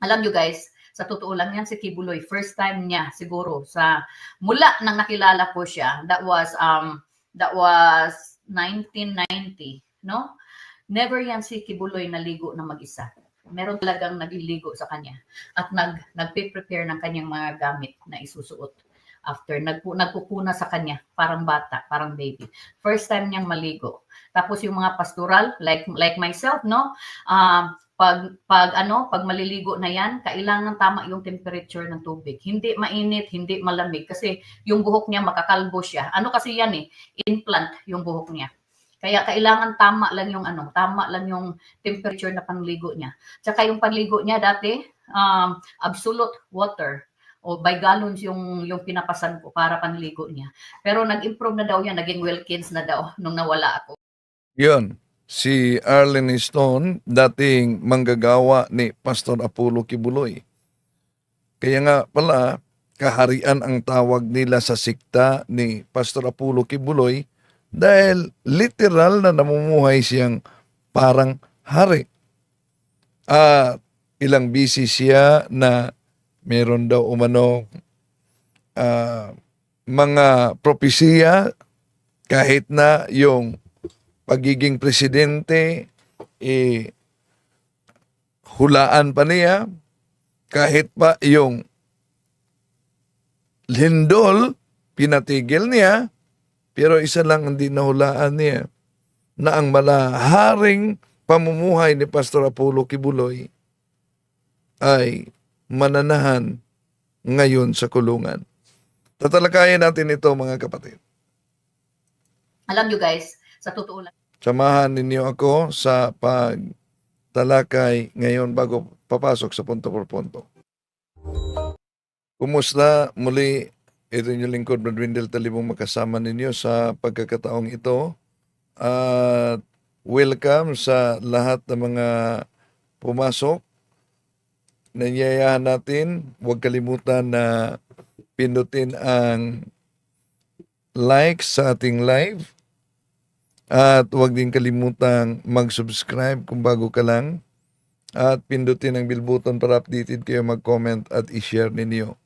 Alam nyo guys, sa totoo lang yan si Kibuloy, first time niya siguro sa mula nang nakilala ko siya, that was um that was 1990, no? Never yan si Kibuloy naligo na mag-isa. Meron talagang nagliligo sa kanya at nag nagpe-prepare ng kanyang mga gamit na isusuot after nagpu nagpupuna sa kanya parang bata, parang baby. First time niyang maligo. Tapos yung mga pastoral like like myself, no? Um pag pag ano, pag maliligo na 'yan, kailangan tama yung temperature ng tubig. Hindi mainit, hindi malamig kasi yung buhok niya makakalbo siya. Ano kasi 'yan eh, implant yung buhok niya. Kaya kailangan tama lang yung ano, tama lang yung temperature na panligo niya. Tsaka yung panligo niya dati, um, absolute water o by gallons yung yung pinapasan ko para panligo niya. Pero nag-improve na daw yan, naging Wilkins na daw nung nawala ako. Yun, si Arlene Stone, dating manggagawa ni Pastor Apollo Kibuloy. Kaya nga pala, kaharian ang tawag nila sa sikta ni Pastor Apollo Kibuloy dahil literal na namumuhay siyang parang hari. At ilang busy siya na meron daw umano ah, mga propesiya kahit na yung pagiging presidente, eh, hulaan pa niya, kahit pa yung lindol, pinatigil niya, pero isa lang hindi nahulaan niya, na ang malaharing pamumuhay ni Pastor Apollo Kibuloy ay mananahan ngayon sa kulungan. Tatalakayin natin ito mga kapatid. Alam nyo guys, sa totoo lang, Samahan ninyo ako sa pagtalakay ngayon bago papasok sa punto por punto. Kumusta? Muli, ito yung lingkod, Brad Windel Talibong makasama ninyo sa pagkakataong ito. At welcome sa lahat ng mga pumasok. Nanyayahan natin, huwag kalimutan na pindutin ang like sa ating live at huwag din kalimutang mag-subscribe kung bago ka lang. At pindutin ang bell button para updated kayo mag-comment at i-share ninyo.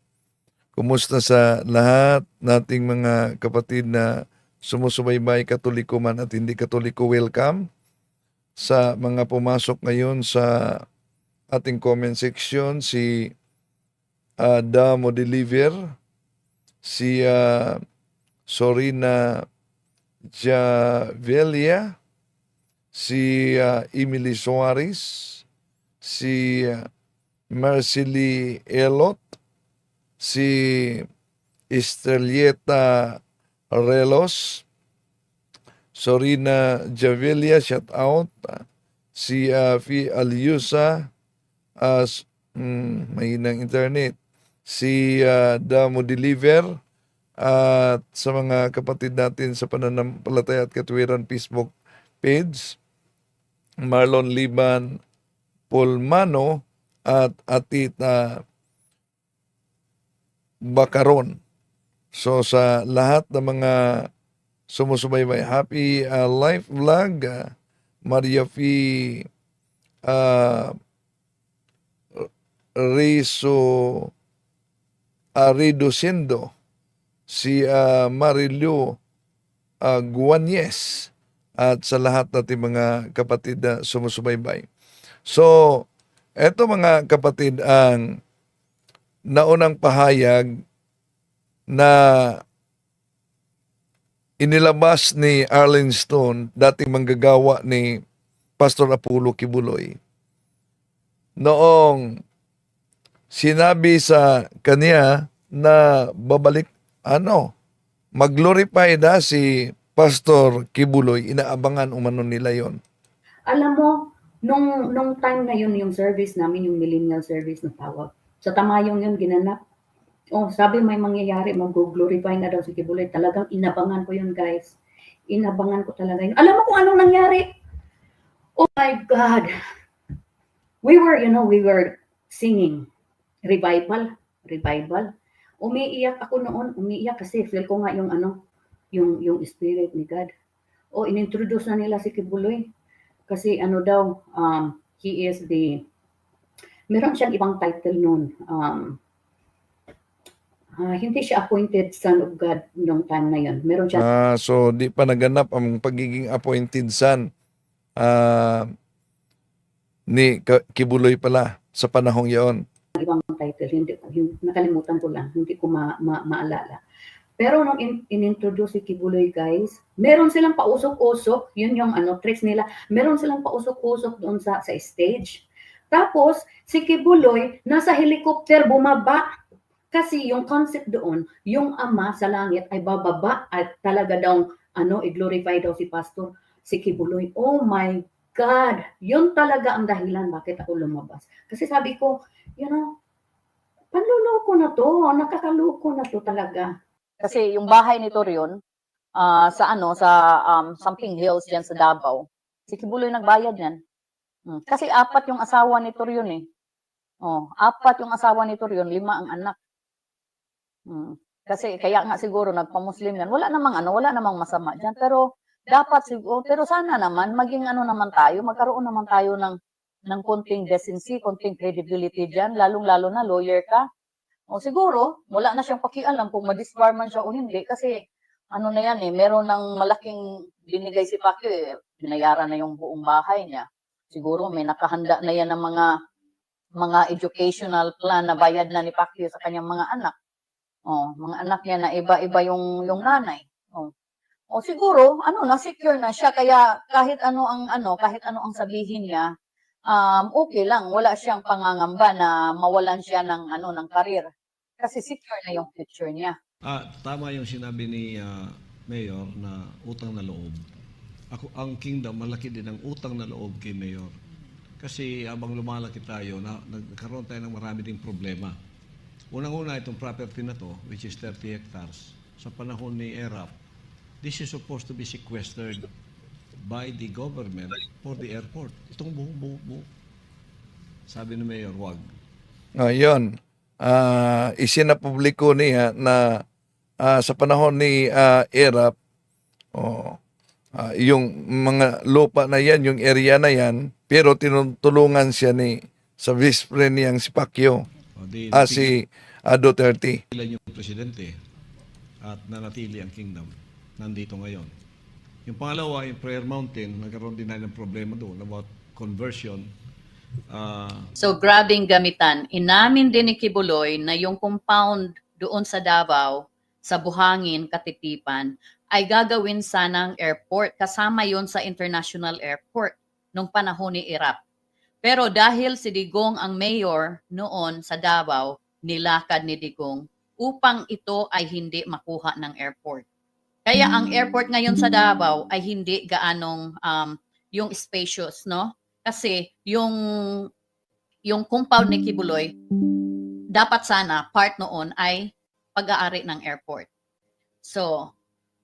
Kumusta sa lahat nating mga kapatid na sumusubaybay katoliko man at hindi katoliko welcome sa mga pumasok ngayon sa ating comment section si uh, Damo Deliver si uh, Sorina Javelia, si uh, Emily Suarez, si uh, Marcely Elot, si Estrelleta Relos, Sorina Javelia, shout out, si uh, Fi Aliusa, uh, mm, mahinang internet, si uh, Damo Deliver, at sa mga kapatid natin sa pananampalataya at katwiran Facebook page, Marlon Liban Pulmano at Atita Bakaron. So sa lahat ng mga sumusubaybay, happy uh, life vlog, uh, Maria F. Uh, Riso Aridosindo si uh, Marilu uh, Guanyes at sa lahat natin mga kapatid na sumusubaybay. So, eto mga kapatid ang naunang pahayag na inilabas ni Arlen Stone, dating manggagawa ni Pastor Apollo Kibuloy. Noong sinabi sa kanya na babalik ano, mag-glorify na si Pastor Kibuloy, inaabangan umano nila yon. Alam mo, nung, nung time na yun, yung service namin, yung millennial service na tawag, sa tamayong yun ginanap. Oh, sabi may mangyayari, mag-glorify na daw si Kibuloy. Talagang inabangan ko yun, guys. Inabangan ko talaga yun. Alam mo kung anong nangyari? Oh my God. We were, you know, we were singing revival, revival umiiyak ako noon, umiiyak kasi feel ko nga yung ano, yung yung spirit ni God. O inintroduce na nila si Kibuloy kasi ano daw um he is the meron siyang ibang title noon. Um, ah, hindi siya appointed son of God nung time na yun. Meron siya Ah, so di pa naganap ang pagiging appointed son ah, ni Kibuloy pala sa panahong yaon. Ibang title. Hindi, yung, nakalimutan ko lang. Hindi ko ma, ma- maalala. Pero nung in, in-introduce si Kibuloy guys, meron silang pausok-usok. Yun yung ano, tricks nila. Meron silang pausok-usok doon sa, sa stage. Tapos, si Kibuloy, nasa helicopter bumaba. Kasi yung concept doon, yung ama sa langit ay bababa at talaga daw, ano, i-glorify daw si pastor, si Kibuloy. Oh my God! Yun talaga ang dahilan bakit ako lumabas. Kasi sabi ko, you know, panluloko na to, nakakaloko na to talaga. Kasi yung bahay ni Torion, ah, sa ano, sa um, Samping Hills dyan sa Davao, si Kibuloy nagbayad yan. Hmm. Kasi apat yung asawa ni Torion eh. Oh, apat yung asawa ni Torion, lima ang anak. Hmm. Kasi kaya nga siguro nagpa-Muslim yan. Wala namang ano, wala namang masama diyan, pero dapat siguro, pero sana naman maging ano naman tayo, magkaroon naman tayo ng ng konting decency, konting credibility diyan, lalong-lalo na lawyer ka. O siguro, wala na siyang pakialam kung ma-disbar man siya o hindi kasi ano na yan eh, meron ng malaking binigay si Pacquiao eh, binayaran na yung buong bahay niya. Siguro may nakahanda na yan ng mga mga educational plan na bayad na ni Pacquiao sa kanyang mga anak. Oh, mga anak niya na iba-iba yung yung nanay. O siguro, ano, na secure na siya kaya kahit ano ang ano, kahit ano ang sabihin niya, um, okay lang, wala siyang pangangamba na mawalan siya ng ano ng karir. Kasi secure na yung future niya. Ah, tama yung sinabi ni ah, Mayor na utang na loob. Ako, ang kingdom, malaki din ang utang na loob kay Mayor. Kasi habang lumalaki tayo, na, nagkaroon tayo ng marami ding problema. Unang-una, itong property na to, which is 30 hectares, sa panahon ni ERAP, this is supposed to be sequestered by the government for the airport. Itong buo, buo, buo. Sabi ni Mayor, wag. Ngayon, ah isinapubliko niya na ah, sa panahon ni ah, ERAP, oh, ah, yung mga lupa na yan, yung area na yan, pero tinutulungan siya ni sa vice president niyang si Pacquiao, O, di, ah, si ah, Duterte. ilan yung presidente at nanatili ang kingdom nandito ngayon. Yung pangalawa, yung Prayer Mountain, nagkaroon din na ng problema doon about conversion. Ah, So, grabing gamitan. Inamin din ni Kibuloy na yung compound doon sa Davao, sa Buhangin, Katitipan, ay gagawin sanang airport. Kasama yon sa international airport nung panahon ni Irap. Pero dahil si Digong ang mayor noon sa Davao, nilakad ni Digong upang ito ay hindi makuha ng airport. Kaya ang airport ngayon sa Davao ay hindi gaanong um, yung spacious, no? Kasi yung yung compound ni Kibuloy, dapat sana part noon ay pag-aari ng airport. So,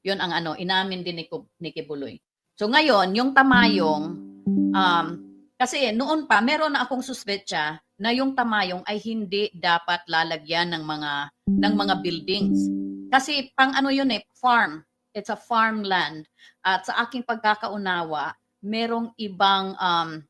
yun ang ano, inamin din ni, ni Kibuloy. So ngayon, yung tamayong, um, kasi noon pa, meron na akong suspetsa na yung tamayong ay hindi dapat lalagyan ng mga ng mga buildings. Kasi pang ano yun eh, farm. It's a farmland. At sa aking pagkakaunawa, merong ibang um,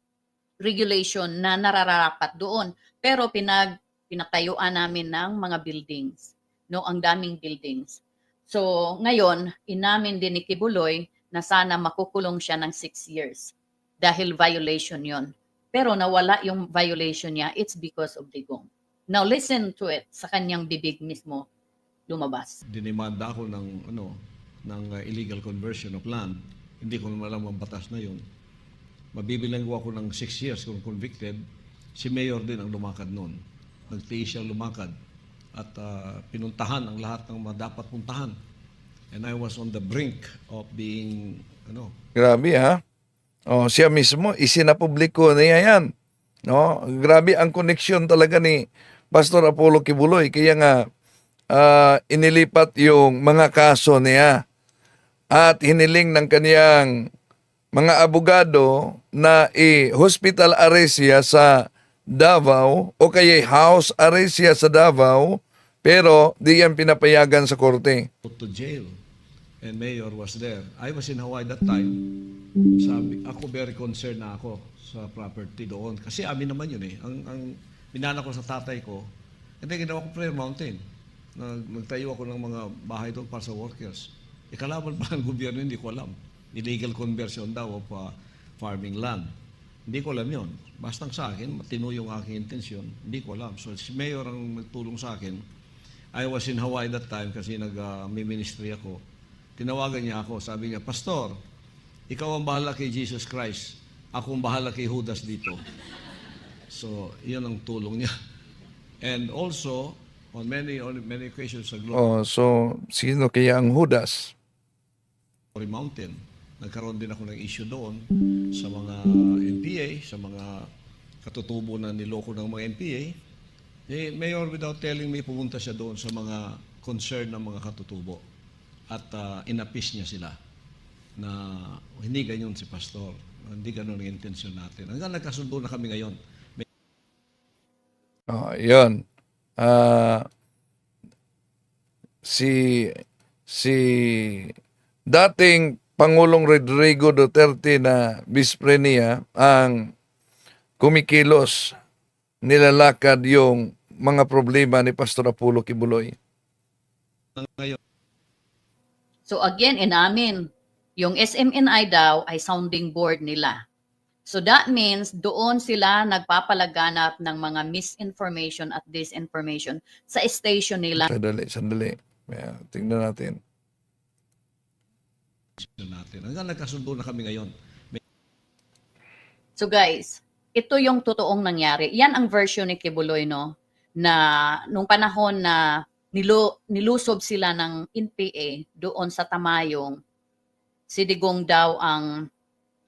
regulation na nararapat doon. Pero pinag pinatayuan namin ng mga buildings. No, ang daming buildings. So, ngayon, inamin din ni Kibuloy na sana makukulong siya ng six years dahil violation yon. Pero nawala yung violation niya, it's because of Digong. Now, listen to it sa kanyang bibig mismo lumabas. dinimanda ako ng ano ng uh, illegal conversion of land. Hindi ko naman alam ang batas na yun. Mabibilang ko ako ng six years kung convicted. Si Mayor din ang lumakad noon. Nagtiis siyang lumakad at uh, pinuntahan ang lahat ng mga dapat puntahan. And I was on the brink of being ano Grabe ha. Oh, siya mismo isinapubliko niya yan. No? Grabe ang koneksyon talaga ni Pastor Apollo Kibuloy kaya nga ah, inilipat yung mga kaso niya at hiniling ng kaniyang mga abogado na i-hospital arrest siya sa Davao o kaya house arrest siya sa Davao pero di yan pinapayagan sa korte. to jail. And Mayor was there. I was in Hawaii that time. Sabi, ako very concerned na ako sa property doon. Kasi amin naman yun eh. Ang, ang, Minana ko sa tatay ko. Hindi, ginawa ko prayer mountain. Nag, nagtayo ako ng mga bahay doon para sa workers. Ikalaban pa ng gobyerno, hindi ko alam. Illegal conversion daw of uh, farming land. Hindi ko alam yon. Basta sa akin, matino yung aking intensyon. Hindi ko alam. So, si Mayor ang nagtulong sa akin. I was in Hawaii that time kasi nag-ministry ako. Tinawagan niya ako. Sabi niya, Pastor, ikaw ang bahala kay Jesus Christ. Ako ang bahala kay Judas dito. So, yun ang tulong niya. And also, on many on many occasions sa Glory Oh, so sino kaya ang Judas? Mountain, nagkaroon din ako ng issue doon sa mga NPA, sa mga katutubo na niloko ng mga NPA. Eh, Mayor, without telling me, pumunta siya doon sa mga concern ng mga katutubo. At ah, inapis niya sila na hindi ganyan si Pastor. Hindi ganun ang intensyon natin. Hanggang nagkasundo na kami ngayon. Oh, yun. Ah, si si dating Pangulong Rodrigo Duterte na vice niya ang kumikilos nilalakad yung mga problema ni Pastor Apollo Kibuloy. So again, inamin, yung SMNI daw ay sounding board nila. So that means doon sila nagpapalaganap ng mga misinformation at disinformation sa station nila. Sandali, sandali. Yeah, tingnan natin. Natin. Hanggang nagkasundo na kami ngayon. So guys, ito yung totoong nangyari. Yan ang version ni Kibuloy, no? Na nung panahon na nilo, nilusob sila ng NPA doon sa Tamayong, si Digong daw ang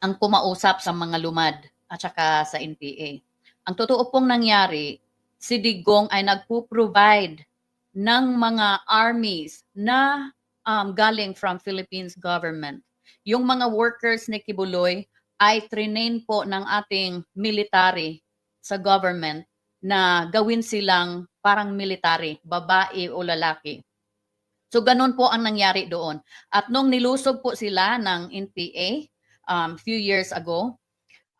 ang kumausap sa mga lumad at saka sa NPA. Ang totoo pong nangyari, si Digong ay nagpo-provide ng mga armies na um, galing from Philippines government. Yung mga workers ni Kibuloy ay trinain po ng ating military sa government na gawin silang parang military, babae o lalaki. So ganun po ang nangyari doon. At nung nilusob po sila ng NPA um, few years ago,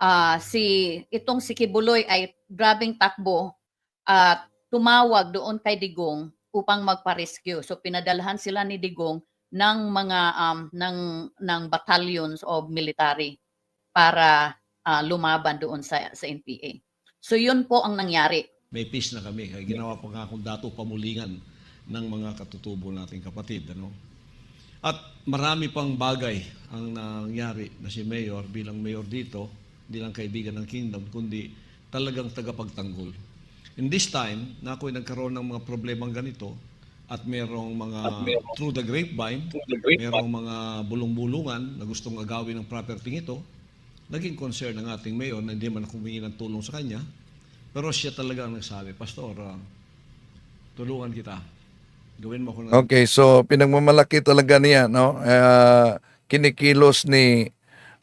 ah, si itong si Kibuloy ay grabing takbo at tumawag doon kay Digong upang magpa-rescue. So pinadalhan sila ni Digong ng mga um, ng ng battalions of military para ah, lumaban doon sa sa NPA. So yun po ang nangyari. May peace na kami. Ginawa pa nga akong dato pamulingan ng mga katutubo nating kapatid. Ano? At marami pang bagay ang nangyari na si Mayor bilang Mayor dito, hindi lang kaibigan ng Kingdom, kundi talagang tagapagtanggol. In this time, na ako'y nagkaroon ng mga problemang ganito, at merong mga through the grapevine, merong mga bulong-bulungan na gustong agawin ng property ito, naging concern ng ating mayor na hindi man ako humingi ng tulong sa kanya, pero siya talaga ang nagsabi, Pastor, ah, tulungan kita. Gawin mo ko ng Okay, so pinagmamalaki talaga niya, no? Ah, kinikilos ni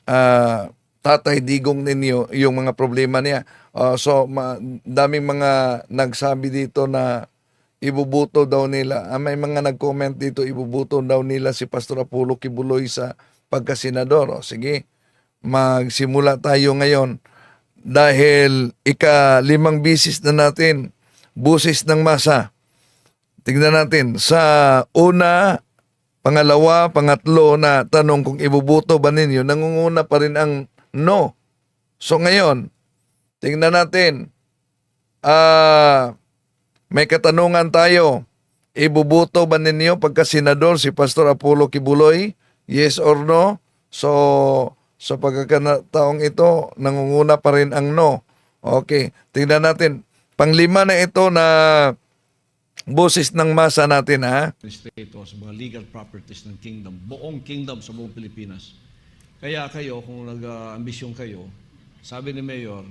ah, Tatay Digong ninyo yung mga problema niya. Ah, so, ma- daming mga nagsabi dito na ibubuto daw nila. Ah, may mga nag-comment dito, ibubuto daw nila si Pastor Apollo Kibuloy sa pagkasenador. O, sige, magsimula tayo ngayon dahil ika-limang bisis na natin busis ng masa. Tignan natin, sa una, pangalawa, pangatlo na tanong kung ibubuto ba ninyo, nangunguna pa rin ang no. So ngayon, tingnan natin, ah, may katanungan tayo, ibubuto ba ninyo pagka senador si Pastor Apollo Kibuloy? Yes or no? So, sa pagkakataong ito, nangunguna pa rin ang no. Okay, tingnan natin. Panglima na ito na boses ng masa natin ha. administrators, mga legal properties ng kingdom, buong kingdom sa buong Pilipinas. Kaya kayo, kung nag-ambisyon kayo, sabi ni Mayor,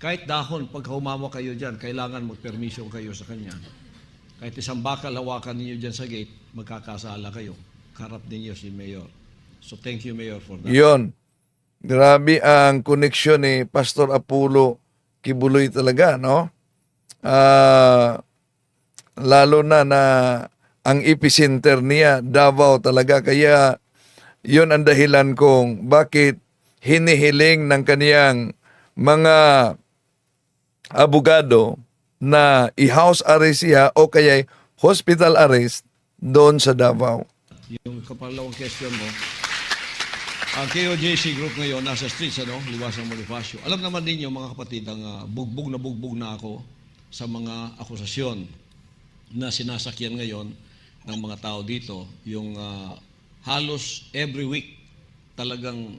kahit dahon, pag humama kayo dyan, kailangan mag-permission kayo sa kanya. Kahit isang bakal hawakan ninyo dyan sa gate, magkakasala kayo. Karap ninyo si Mayor. So thank you, Mayor, for that. Yon. Grabe ang koneksyon ni Pastor Apollo Kibuloy talaga, no? Ah, lalo na na ang epicenter niya Davao talaga kaya yon ang dahilan kung bakit hinihiling ng kaniyang mga abogado na i-house arrest siya o kaya hospital arrest doon sa Davao. Yung kapalawang question mo, ang KOJC group ngayon nasa streets, ano, Liwasang Bonifacio. Alam naman ninyo mga kapatid, ang ah, bugbog na bugbog na ako sa mga akusasyon na sinasakyan ngayon ng mga tao dito. Yung ah, halos every week, talagang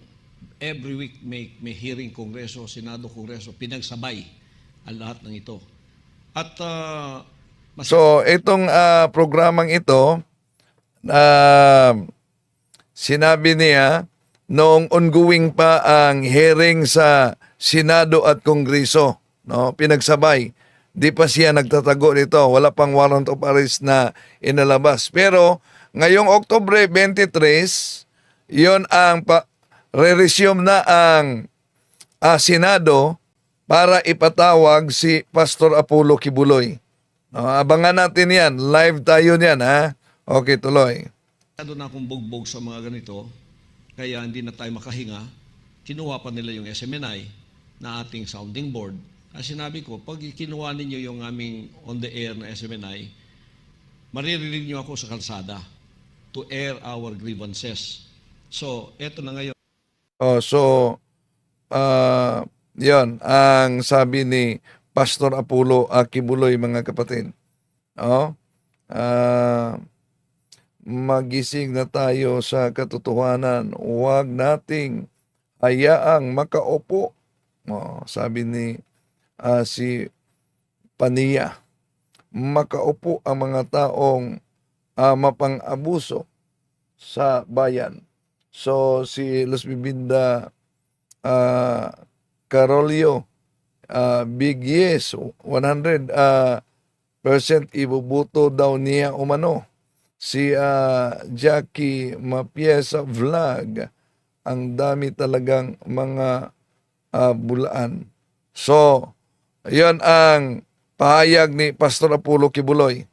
every week may, may hearing Kongreso, Senado, Kongreso, pinagsabay ang lahat ng ito. At ah, mas So, itong ah, programang ito, ah, sinabi niya, noong ongoing pa ang hearing sa Senado at Kongreso, no? pinagsabay. Di pa siya nagtatago nito. Wala pang warrant of arrest na inalabas. Pero ngayong Oktobre 23, yon ang pa, re-resume na ang ah, Senado para ipatawag si Pastor Apollo Kibuloy. No, abangan natin yan. Live tayo niyan, ha? Okay, tuloy. Masyado na akong bugbog sa mga ganito, kaya hindi na tayo makahinga. Kinuha pa nila yung SMNI na ating sounding board. Kasi sinabi ko, pag kinuha ninyo yung aming on the air na SMNI, maririnig nyo ako sa kalsada to air our grievances. So, eto na ngayon. Oh, so, ah, yon ang sabi ni Pastor Apollo Akibuloy, mga kapatid. Oh, ah, magising na tayo sa katotohanan. Huwag nating hayaang makaupo. Oh, sabi ni ah, si Pania, makaupo ang mga taong ah, mapang-abuso sa bayan. So si Los Bibinda uh, Carolio uh, Big Yes 100 uh, percent ibubuto daw niya umano. Si uh, Jackie Mapiesa Vlog ang dami talagang mga uh, bulaan. So, yon ang pahayag ni Pastor Apollo Kibuloy.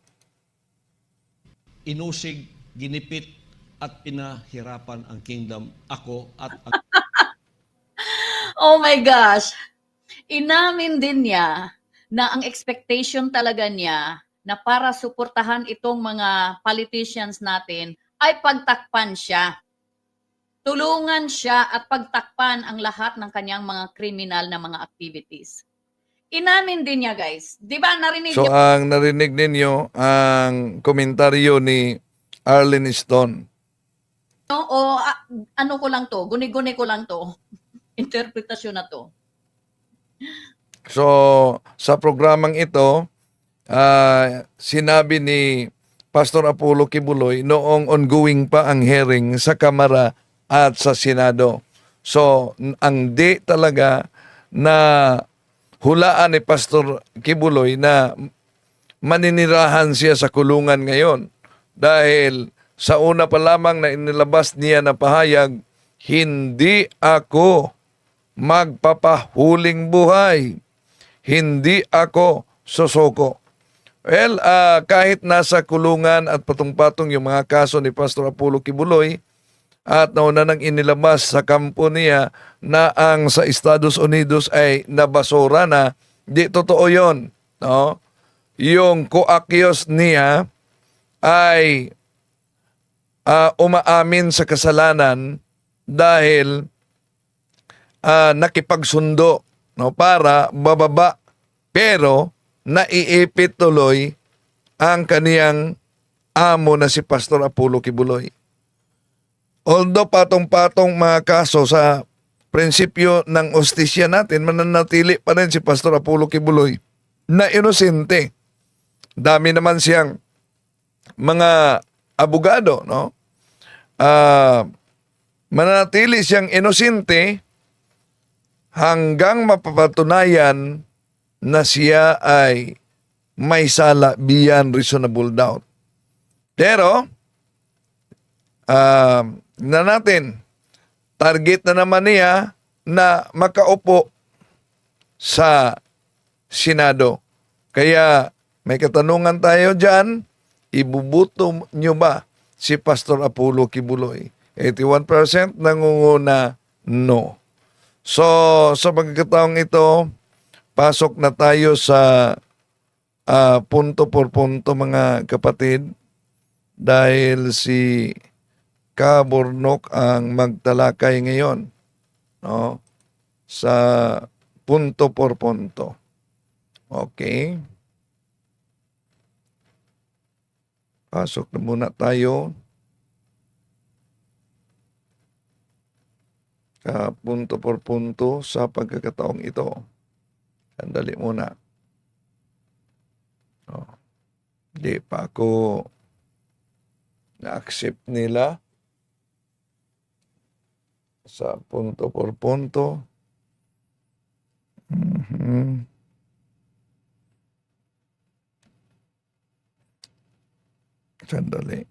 Inusig, ginipit, at pinahirapan ang kingdom ako at ang Oh my gosh. Inamin din niya na ang expectation talaga niya na para suportahan itong mga politicians natin ay pagtakpan siya. Tulungan siya at pagtakpan ang lahat ng kanyang mga kriminal na mga activities. Inamin din niya guys. 'Di ba narinig So niyo ang narinig ninyo ang komentaryo ni Arlene Stone. o ah, ano ko lang to, guni-guni ko lang to. Interpretasyon na to. So sa programang ito, ah, sinabi ni Pastor Apollo Kibuloy noong ongoing pa ang hearing sa Kamara at sa Senado. So ang di talaga na hulaan ni Pastor Kibuloy na maninirahan siya sa kulungan ngayon dahil sa una pa lamang na inilabas niya na pahayag, hindi ako magpapahuling buhay. Hindi ako sosoko. Well, ah, kahit nasa kulungan at patong-patong yung mga kaso ni Pastor Apollo Kibuloy at nauna nang inilabas sa kampo niya na ang sa Estados Unidos ay nabasura na, di totoo yon no? Yung koakyos niya ay ah, umaamin sa kasalanan dahil ah, nakipagsundo no para bababa pero naiipit tuloy ang kaniyang amo na si Pastor Apollo Kibuloy. Although patong-patong mga kaso sa prinsipyo ng ostisya natin, mananatili pa rin si Pastor Apollo Kibuloy na inosente. Dami naman siyang mga abogado, no? Ah, mananatili siyang inosente hanggang mapapatunayan na siya ay may sala beyond reasonable doubt. Pero, ah, na natin, target na naman niya na makaupo sa Senado. Kaya may katanungan tayo dyan, ibubuto nyo ba si Pastor Apollo Kibuloy? 81% nangunguna no. So, sa pagkakataong ito, pasok na tayo sa ah, punto por punto mga kapatid dahil si Kaburnok ang magtalakay ngayon no sa punto por punto. Okay. Pasok na muna tayo. Ka punto por punto sa pagkakataong ito. Sandali muna. Oh. Hindi pa ako na-accept nila sa punto por punto. Mhm. Sandali.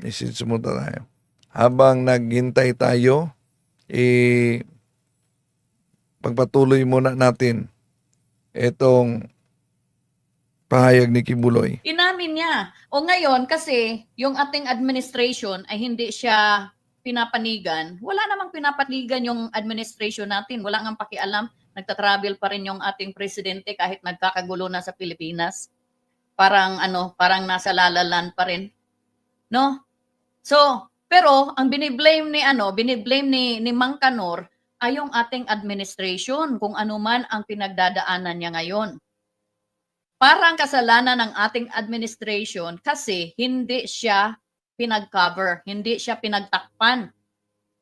Message mo tayo. Habang naghintay tayo, eh, pagpatuloy muna natin itong pahayag ni Kibuloy. Inamin niya. O ngayon, kasi yung ating administration ay hindi siya pinapanigan. Wala namang pinapanigan yung administration natin. Wala ngang pakialam. Nagtatravel pa rin yung ating presidente kahit nagkakagulo na sa Pilipinas. Parang ano, parang nasa lalalan pa rin. No? So, pero ang biniblame ni ano, biniblame ni ni Mang Kanor ay yung ating administration kung ano man ang pinagdadaanan niya ngayon parang kasalanan ng ating administration kasi hindi siya pinag-cover, hindi siya pinagtakpan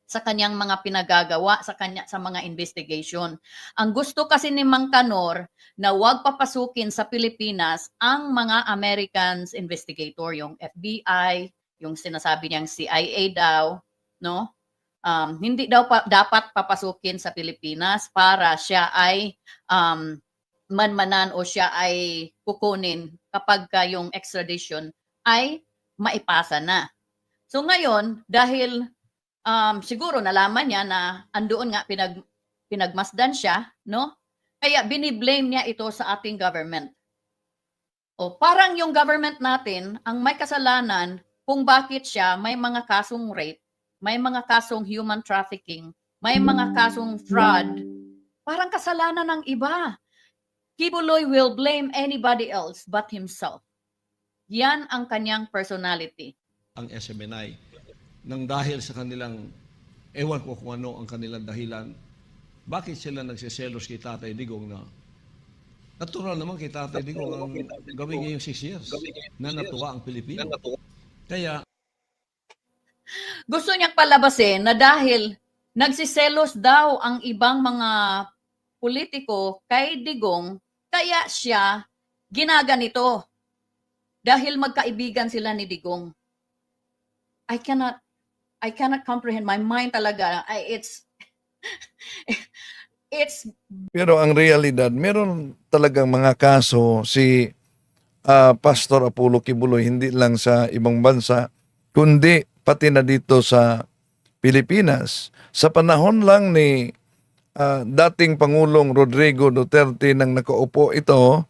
sa kanyang mga pinagagawa sa kanya sa mga investigation. Ang gusto kasi ni Mang Kanor na wag papasukin sa Pilipinas ang mga Americans investigator, yung FBI, yung sinasabi niyang CIA daw, no? Um, hindi daw pa, dapat papasukin sa Pilipinas para siya ay um, manmanan o siya ay kukunin kapag ka yung extradition ay maipasa na. So ngayon, dahil um, siguro nalaman niya na andoon nga pinag, pinagmasdan siya, no? Kaya biniblame niya ito sa ating government. O parang yung government natin ang may kasalanan kung bakit siya may mga kasong rape, may mga kasong human trafficking, may mga kasong fraud. Parang kasalanan ng iba. Kibuloy will blame anybody else but himself. Yan ang kanyang personality. ang SMNI nang dahil sa kanilang ewan ko kung ano ang kanilang dahilan bakit sila nagsiselos kay Tatay Digong na natural naman kay Tatay Digong ang gawin niya yung 6 years na natuwa ang Pilipino. Kaya Gusto niyang palabasin na dahil nagsiselos daw ang ibang mga politiko kay Digong, kaya siya ginaganito. Dahil magkaibigan sila ni Digong. I cannot I cannot comprehend my mind talaga. I, it's it's Pero ang realidad, meron talagang mga kaso si ah, Pastor Apollo Kibuloy hindi lang sa ibang bansa, kundi pati na dito sa Pilipinas. Sa panahon lang ni ah, dating Pangulong Rodrigo Duterte nang nakaupo ito,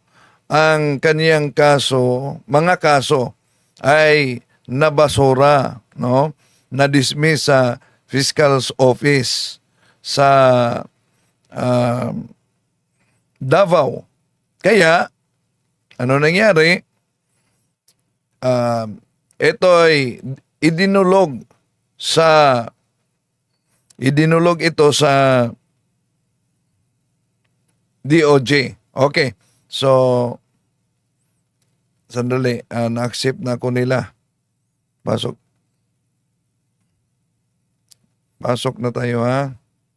ang kaniyang kaso, mga kaso ay nabasura, no? Na-dismiss sa Fiscal's Office sa um, Davao. Kaya, ano nangyari? Um, ito ay idinulog sa idinulog ito sa DOJ. Okay. So, sandali, ah, na-accept na ko nila. Pasok. Pasok na tayo ha.